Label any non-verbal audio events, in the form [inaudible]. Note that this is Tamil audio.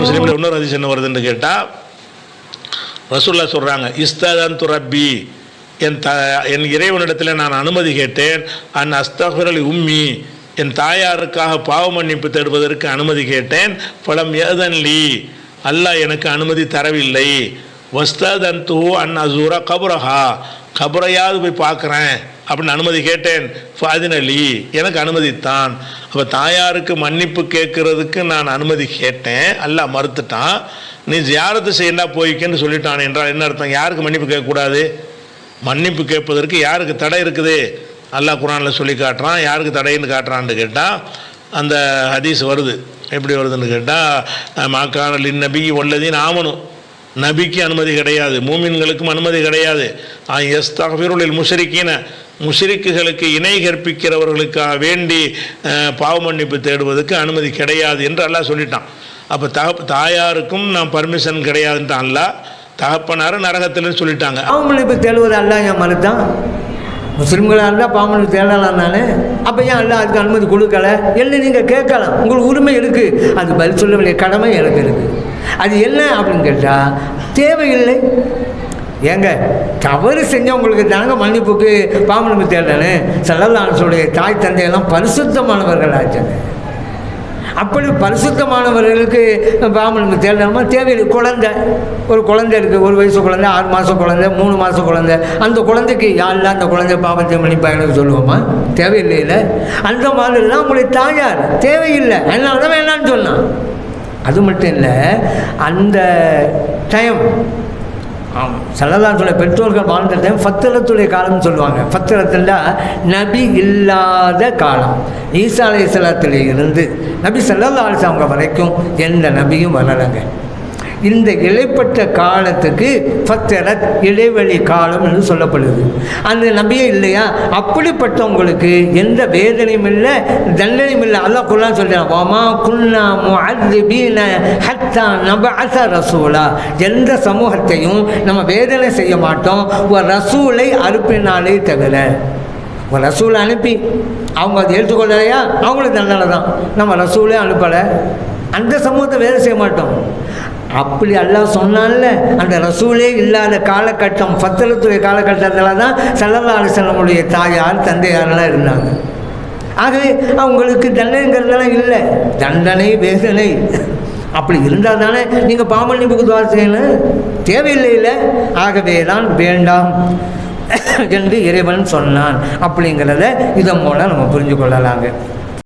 முஸ்லீமில் இன்னொரு ஹதீஸ் என்ன வருதுன்னு கேட்டால் ரசூல்லா சொல்கிறாங்க இஸ்ததன் துரப்பி என் த என் இறைவனிடத்தில் நான் அனுமதி கேட்டேன். அன் அஸ்தகுரலி உம்மி என் தாயாருக்காக பாவ மன்னிப்பு தேடுவதற்கு அனுமதி கேட்டேன். பலம் ஏதன்லி அல்லாஹ் எனக்கு அனுமதி தரவில்லை. வஸ்ததன் தூ அன் அசூரா கபுரஹா. கபுரையாவது போய் பார்க்குறேன் அப்படின்னு அனுமதி கேட்டேன். ஃபாதினலி எனக்கு அனுமதித்தான். அப்போ தாயாருக்கு மன்னிப்பு கேட்கறதுக்கு நான் அனுமதி கேட்டேன். அல்ல மறுத்துட்டான். நீ ஜியாரத்து செய்யண்டா போய்க்கன்னு சொல்லிட்டான் என்றால் என்ன அர்த்தம்? யாருக்கு மன்னிப்பு கேட்கக்கூடாது? மன்னிப்பு கேட்பதற்கு யாருக்கு தடை இருக்குது? அல்லாஹ் குரானில் சொல்லி காட்டுறான். யாருக்கு தடைன்னு காட்டுறான்னு கேட்டால் அந்த ஹதீஸ் வருது. எப்படி வருதுன்னு கேட்டால் மாக்கான லின் நபி உள்ளதின் ஆமணும் நபிக்கு அனுமதி கிடையாது மூமின்களுக்கும் அனுமதி கிடையாது. எஸ் தகவலில் முஷரிக்கின முஷிரிக்குகளுக்கு இணை கற்பிக்கிறவர்களுக்காக வேண்டி அஹ், பாவ மன்னிப்பு தேடுவதற்கு அனுமதி கிடையாது என்று அல்லாஹ் சொல்லிட்டான். அப்போ தக தாயாருக்கும் நான் பர்மிஷன் கிடையாதுன்ட்டான் அல்லா தகப்பனாரும் நரகத்தில்னு சொல்லிட்டாங்க. பாவமன்னிப்பு தேடுவது அல்ல ஏன் மறுத்தான் முஸ்லீம்களாக இருந்தால் பாவமன்னிப்பு தேடலாம் தானே அப்போ ஏன் அல்லா அதுக்கு அனுமதி கொடுக்கல? என்ன நீங்கள் கேட்கலாம். உங்களுக்கு உரிமை இருக்குது அது பதில் சொல்ல வேண்டிய கடமை எனக்கு இருக்குது அது என்ன அப்படின்னு கேட்டால் தேவையில்லை. ஏங்க தவறு செஞ்சவங்களுக்கு தாங்க மன்னிப்புக்கு பாவமன்னிப்பு தேடனு செல்லல்லானுடைய தாய் தந்தையெல்லாம் பரிசுத்தமானவர்கள் ஆச்சாங்க அப்படி பரிசுத்தமானவர்களுக்கு பாமனுக்கு தேடணுமா தேவையில்லை. குழந்தை ஒரு குழந்தை இருக்குது ஒரு வயசு குழந்தை ஆறு மாதம் குழந்தை மூணு மாதம் குழந்தை. அந்த குழந்தைக்கு யாரெல்லாம் அந்த குழந்தை பாவத்தை மன்னிப்பாங்கன்னு சொல்லுவோமா? தேவையில்லை இல்லை. அந்த மாதிரிலாம் உங்களுடைய தாயார். தேவையில்லை. அதனால தான் வேணான்னு சொன்னான். அது மட்டும் இல்லை அந்த டைம் ஆமாம் பெற்றோர்கள் வாழ்ந்த டைம் ஃபத்திரத்துடைய காலம்னு சொல்லுவாங்க. ஃபத்திரத்துலா நபி இல்லாத காலம். ஈசா அலைஹிஸ்ஸலாத்துல இருந்து நபி சல்லல்லா அலிசாங்க வரைக்கும் எந்த நபியும் வரலைங்க. இந்த இடைப்பட்ட காலத்துக்கு ஃபத்தரத் இடைவெளி காலம் என்று சொல்லப்படுது. அந்த நபியே இல்லையா? அப்படிப்பட்டவங்களுக்கு எந்த வேதனையும் இல்லை தண்டனையும் இல்லை. அல்லா குர்ஆன் சொல்றான் வமா குன்னா முஅذிபீன ஹத்தா நபஅஸ ரசூலா. எந்த சமூகத்தையும் நம்ம வேதனை செய்ய மாட்டோம். ஒரு ரசூலை அனுப்பினாலே தவிர ஒரு ரசூலை அனுப்பி அவங்க அதை ஏற்றுக்கொள்ளலையா? அவங்களுக்கு தண்டனை தான். நம்ம ரசூலே அனுப்பலை. அந்த சமூகத்தை வேலை செய்ய மாட்டோம். அப்படி எல்லாம் சொன்னான்ல அந்த ரசூலே இல்லாத காலகட்டம் ஃபத்தலத்துடைய காலகட்டத்தில் தான் சல்லல்லா அலிசல்லமுடைய தாயார் தந்தையாரெல்லாம் இருந்தாங்க. ஆகவே அவங்களுக்கு தண்டனைங்கிறதெல்லாம் இல்லை. தண்டனை வேதனை அப்படி இருந்தால் தானே நீங்கள் பாமன்னிப்புக்கு துவா செய்யணும். தேவையில்லை இல்லை ஆகவே தான் வேண்டாம் [coughs] என்று இறைவன் சொன்னான். அப்படிங்கிறத இதன் மூலம் நம்ம புரிஞ்சு கொள்ளலாங்க